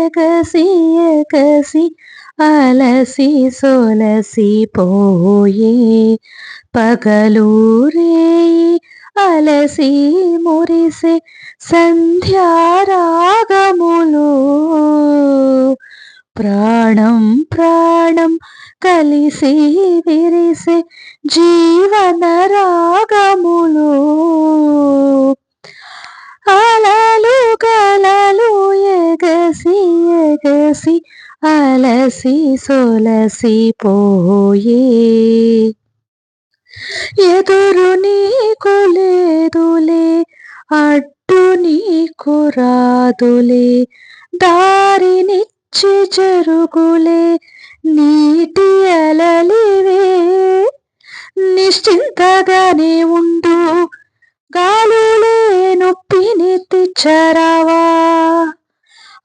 ఎగసి అలసి సొలసి పోయే పగలూరే అలసి మురిసే సంధ్యారాగములు. ప్రాణం ప్రాణం కలిసి విరిసే జీవనరా అలసి అలసి సొలసి పోయే. ఎదురు నీకు లేదులే అడ్డు నీకు రాదులే. దారినిచ్చి జరుగులే నీటి అలలివే. నిశ్చింతగానే ఉండు గాలులే నొప్పిని తెచ్చరావా.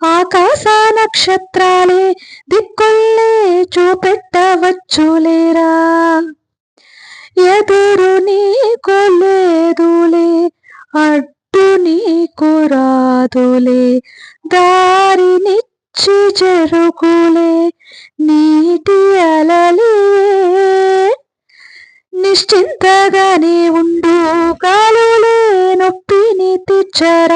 ఆకాశ నక్షత్రాలే దిక్కుల్లే చూపెట్టవచ్చులేరా? ఎదురు నీకు లేదులే అడ్డు నీకు రాదులే దారినిచ్చి జరుగులే నీటి అలలే. నిశ్చింతగానే ఉండు కాలులే నొప్పిని తెచ్చరా